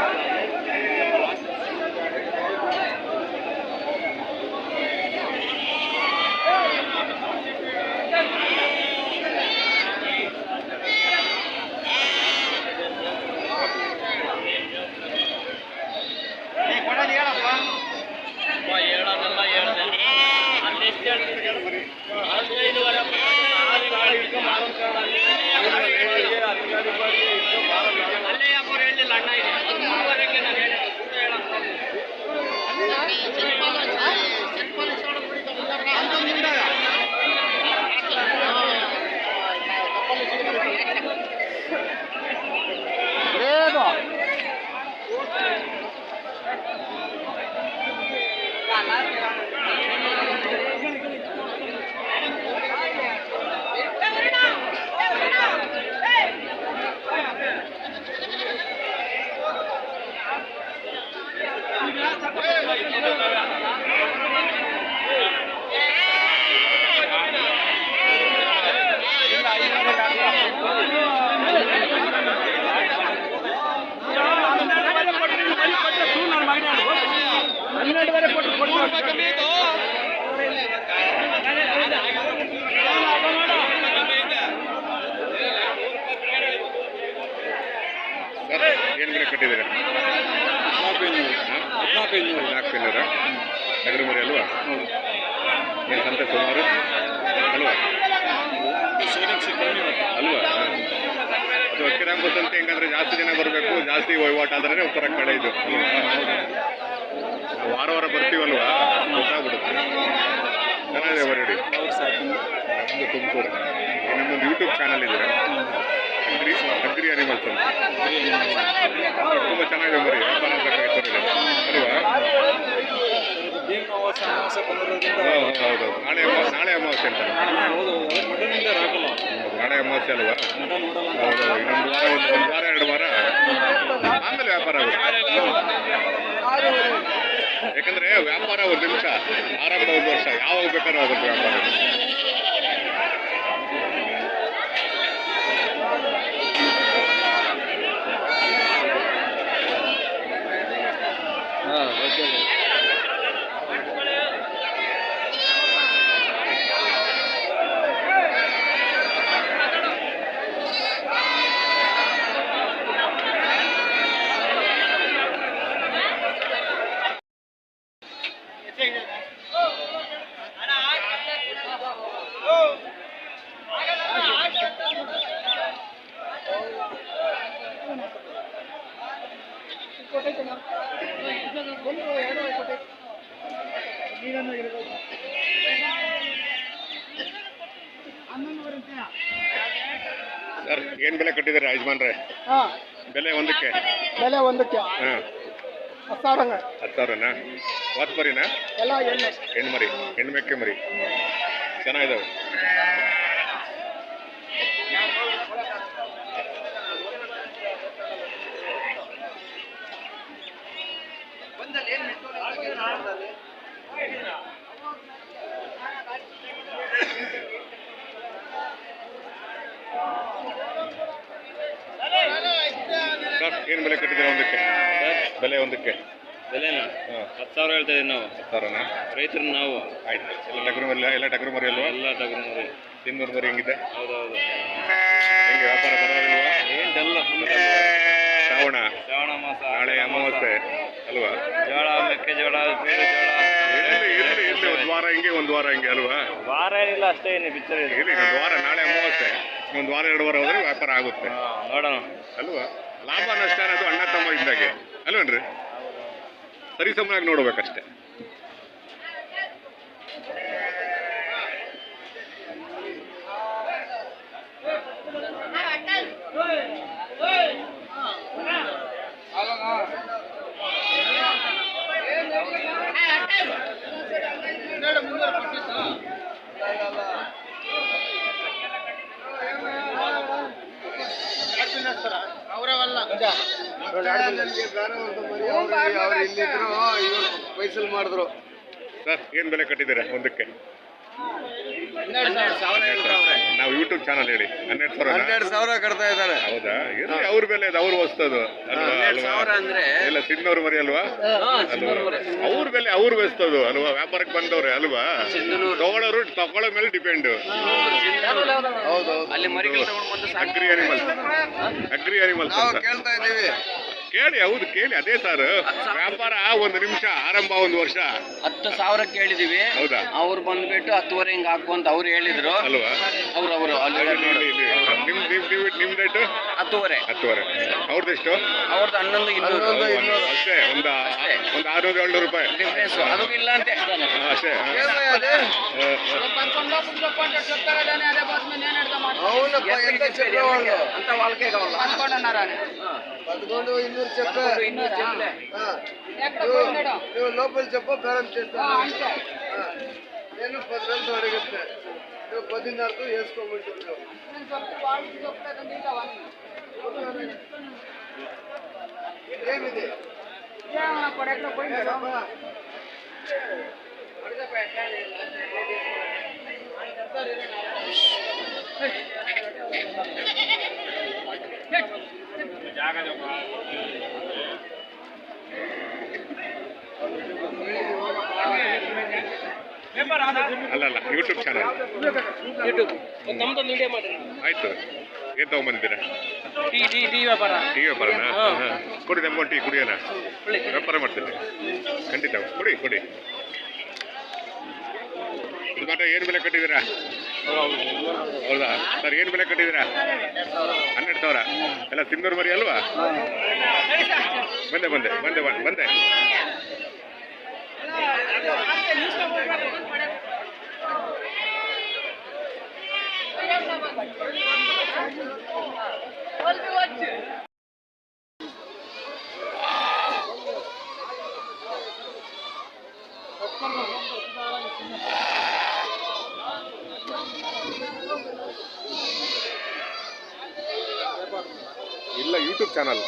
Sir ಏನು ಬೆಲೆ ಕಟ್ಟಿದ್ದೀರಾ? ನಾಲ್ಕು ಇನ್ನೂರ ನಗರ ಮರಿ ಅಲ್ವಾ? ಏನು ಸಂತೆ ಸುಮಾರು? ಅಲ್ವಾ? ಅಲ್ವಾ? ಅದು ಅಕ್ಕಿರಾಂಬ ಸಂತೆ ಹೆಂಗಂದ್ರೆ ಜಾಸ್ತಿ ಜನ ಬರಬೇಕು, ಜಾಸ್ತಿ ವಹಿವಾಟು ಆದ್ರೆ ಉತ್ತರ ಕಡೆ ಇದು. ವಾರ ವಾರ ಬರ್ತೀವಲ್ವಾ? ಗೊತ್ತಾಗ್ಬಿಡುತ್ತೆ. ಚೆನ್ನಾಗಿದೆ ಬರೀಡಿ ನಮ್ಮದು ತುಮಕೂರು. ನಮ್ಮೊಂದು ಯೂಟ್ಯೂಬ್ ಚಾನಲ್ ಇದೆ ಅಗ್ರಿ ಅಗ್ರಿ ಅನಿಮಲ್ಸ್ ಅಂತ. ಚೆನ್ನಾಗಿದೆ ಮರಿ. ವ್ಯಾಪಾರ ಹೌದು ನಾಳೆ ಅಮಾವಾಸ್ಯೆ ನಾಳೆ ಅಮಾವಾಸ್ಯೆ ಅಂತ. ನಾಳೆ ಅಮಾವಾಸ್ಯೆ ಅಲ್ವಾ? ಹೌದು ಇನ್ನೊಂದು ವಾರ ಒಂದು ಒಂದು ವಾರ, ಎರಡು ವಾರ. ಆಮೇಲೆ ವ್ಯಾಪಾರ ಆಗುತ್ತೆ. ಯಾಕಂದ್ರೆ ವ್ಯಾಪಾರ ಒಂದು ನಿಮಿಷ, ಆರಂಭ ಒಂದು ವರ್ಷ. ಯಾವಾಗ ಬೇಕಾದ್ರೂ ಆಗುತ್ತೆ ವ್ಯಾಪಾರ. ಸರ್ ಏನು ಬೆಲೆ ಕೊಟ್ಟಿದ್ದಾರೆ ಯಜಮಾನ್ರೆ? ಹಾಂ. ಬೆಲೆ ಒಂದಕ್ಕೆ? ಬೆಲೆ ಒಂದಕ್ಕೆ. ಹಾಂ. ಹತ್ತು ಸಾವಿರ ಹತ್ತು ಸಾವಿರನಾ? ವಾತ್ ಮರಿನಾ ಎಲ್ಲ ಎಣ್ಣೆ ಹೆಣ್ಣು ಮರಿ ಹೆಣ್ಣು ಮೆಕ್ಕೆ ಮರಿ. ಚೆನ್ನಾಗಿದ್ದಾವೆ ಏನು ಬೆಲೆ ಕಟ್ಟಿದ್ದೀರಾ ಒಂದಕ್ಕೆ? ಬೆಲೆ ಒಂದಕ್ಕೆ? ಬೆಲೆನಾ? ಹತ್ತು ಸಾವಿರ ಹೇಳ್ತಾ ಇದ್ದೀವಿ ನಾವು. ಹತ್ತು ಸಾವಿರನಾ? ರೈತರು ನಾವು. ಆಯ್ತು. ಎಲ್ಲ ಟಗರು ಮರಿ ಎಲ್ಲ ಟಗರು ಮರಿ ಅಲ್ವಾ? ಎಲ್ಲ ಟಗರು ಮರಿ. ತಿನ್ನೂರು ಮರಿ ಹೆಂಗಿದೆ? ಹೌದೌದು. ಹೆಂಗೆ ವ್ಯಾಪಾರ ಪರವಾಗಿಲ್ವಾ ಏನು ಡಲ್ಲ? ಶ್ರಾವಣ. ಶ್ರಾವಣ ಮಾಸ. ನಾಳೆ ಅಮಾವಾಸ್ಯೆ. ಅಲ್ವಾ? ಜೋಳ ಮೆಕ್ಕೆಜೋಳ ಜೋಳ ಇರಲಿ ಇರಲಿ ಇರಲಿ ಒಂದು ವಾರ ಹಿಂಗೆ ಒಂದು ವಾರ ಹಿಂಗೆ ಅಲ್ವಾ? ವಾರ ಏನಿಲ್ಲ ಅಷ್ಟೇ ಏನು ಇದೆ. ಇರಲಿ ಒಂದು ವಾರ ನಾಳೆ ಮೂವತ್ತೆ ಒಂದು ವಾರ ಎರಡು ವಾರ ಹೋದ್ರೆ ವ್ಯಾಪಾರ ಆಗುತ್ತೆ. ನೋಡೋಣ. ಅಲ್ವಾ? ಲಾಭ ನಷ್ಟ ಅನ್ನೋದು ಅಣ್ಣ ತಮ್ಮ ಇದ್ದಾಗೆ. ಅಲ್ವೇನ್ರಿ? ಸರಿ ಸಮನಾಗಿ ನೋಡ್ಬೇಕಷ್ಟೇ. ವಯಸ್ಸಲ್ಲಿ ಮಾಡಿದ್ರು. ಸರ್ ಏನ್ ಬೆಲೆ ಕಟ್ಟಿದ್ದೀರಾ ಒಂದಕ್ಕೆ? ನಾವು ಯೂಟ್ಯೂಬ್ ಚಾನಲ್ ಹೇಳಿ. ಹನ್ನೆರಡು ಸಾವಿರ ಹನ್ನೆರಡು ಸಾವಿರ ಕಟ್ತಾ ಇದ್ದಾರೆ. ಹೌದಾ? ಏನು ಅವ್ರ ಬೆಲೆ ಅದು ಅವ್ರ ವಸ್ತದು ಇಲ್ಲ ಸಿನ್ನವ್ರ ಮರಿ ಅಲ್ವಾ? ಅವ್ರ ಬೆಲೆ ಅವ್ರು ಬೆಸ್ತದು ಅಲ್ವಾ? ವ್ಯಾಪಾರಕ್ಕೆ ಬಂದವ್ರೆ ಅಲ್ವಾ? ತಗೊಳ್ಳೋರು ತಗೊಳ್ಳೋ ಮೇಲೆ ಡಿಪೆಂಡ್ ಅಲ್ಲಿ ಮರಿಗಳು ತಗೊಂಡು ಬಂದು ಸಾಕು ಅಗ್ರಿ ಅನಿಮಲ್ ಅಗ್ರಿ ಅನಿಮಲ್ ಅಂತ. ಕೇಳ್ತಾ ಇದ್ದೀವಿ. ಕೇಳಿ ಹೌದು ಕೇಳಿ ಅದೇ ಸರ್ ವ್ಯಾಪಾರ ಒಂದು ನಿಮಿಷ ಆರಂಭ ಒಂದು ವರ್ಷ ಹತ್ತು ಸಾವಿರ ಕೇಳಿದೀವಿ ಹೌದಾ ಅವ್ರು ಬಂದ್ಬಿಟ್ಟು ಹತ್ತುವರೆ ಹಿಂಗ್ ಹಾಕು ಅಂತ ಅವ್ರು ಹೇಳಿದ್ರು ಅಲ್ವಾ ಅವ್ರು ಅವರು ಅಲ್ಲಿ ಇಲ್ಲಿ, ಇಲ್ಲಿ, ಇಲ್ಲಿ. ನಿಮ್ ನಿಮ್ ನಿಮ್ ನಿಮ್ ರೇಟು ಹತ್ತುವರೆ ಹತ್ತುವರೆ ಅವ್ರದ್ದೆಷ್ಟು ಅವ್ರದ್ದು ಹನ್ನೊಂದು ಇನ್ನೂರು ಅಷ್ಟೇ ಒಂದು ಒಂದು ಆರ್ನೂರು ಏಳ್ನೂರು ರೂಪಾಯಿ ಡಿಫ್ರೆನ್ಸ್ ಅದು ಇಲ್ಲ ಅಂತ ಹೇಳ್ತಾನೆ ಹಾ, ಅಷ್ಟೇ ಹಾ. ಕೇಳ್ತಾ ಇದೆ ಹಾ, ಹಾ. అవునప్ప ఎంత చెప్పేవాళ్ళు ಅಂತ ವಾಲ್ಕೆ ಕಾವಲ್ಲ పదకొండు ఇన్నూరు చెప్పే నువ్వు లోపల చెప్పు ప్రారంభం చేస్తాను. నేను పది రోజులు అడిగితే నువ్వు పదిన్నరకు వేసుకోమంటున్నావు ఏమిది? ಅಲ್ಲ ಅಲ್ಲ ಯೂಟ್ಯೂಬ್ ಚಾನಲ್ ಯೂಟ್ಯೂಬ್ ನಮ್ದೊಂದು ವಿಡಿಯೋ ಮಾಡಿ ಆಯ್ತು. ಏನ್ ತಗೊಂಬಂದಿದ್ದೀರಾ? ಟೀ ಟೀ ಟೀ ವ್ಯಾಪಾರ. ಟೀ ವ್ಯಾಪಾರನಾ. ಕೊಡಿ ನಮ್ಗೊಂದು ಟೀ ಕುಡಿಯೋಣ. ವ್ಯಾಪಾರ ಮಾಡ್ತೀನಿ. ಖಂಡಿತ ಕೊಡಿ ಕೊಡಿ. ಇದು ಮಾತ್ರ ಏನು ಬೆಲೆ ಕಟ್ಟಿದ್ದೀರಾ? ಹೌದಾ? ಸರ್, ಏನು ಬೆಲೆ ಕಟ್ಟಿದ್ದೀರಾ? ಹನ್ನೆರಡು ಸಾವಿರ. ಎಲ್ಲ ತಿನ್ನೂರು ಮರಿ ಅಲ್ವಾ? ಬಂದೆ ಬಂದೆ ಬಂದೆ ಬಂದೆ ಬಂದೆ. இல்லை யூடியூப் சேனல்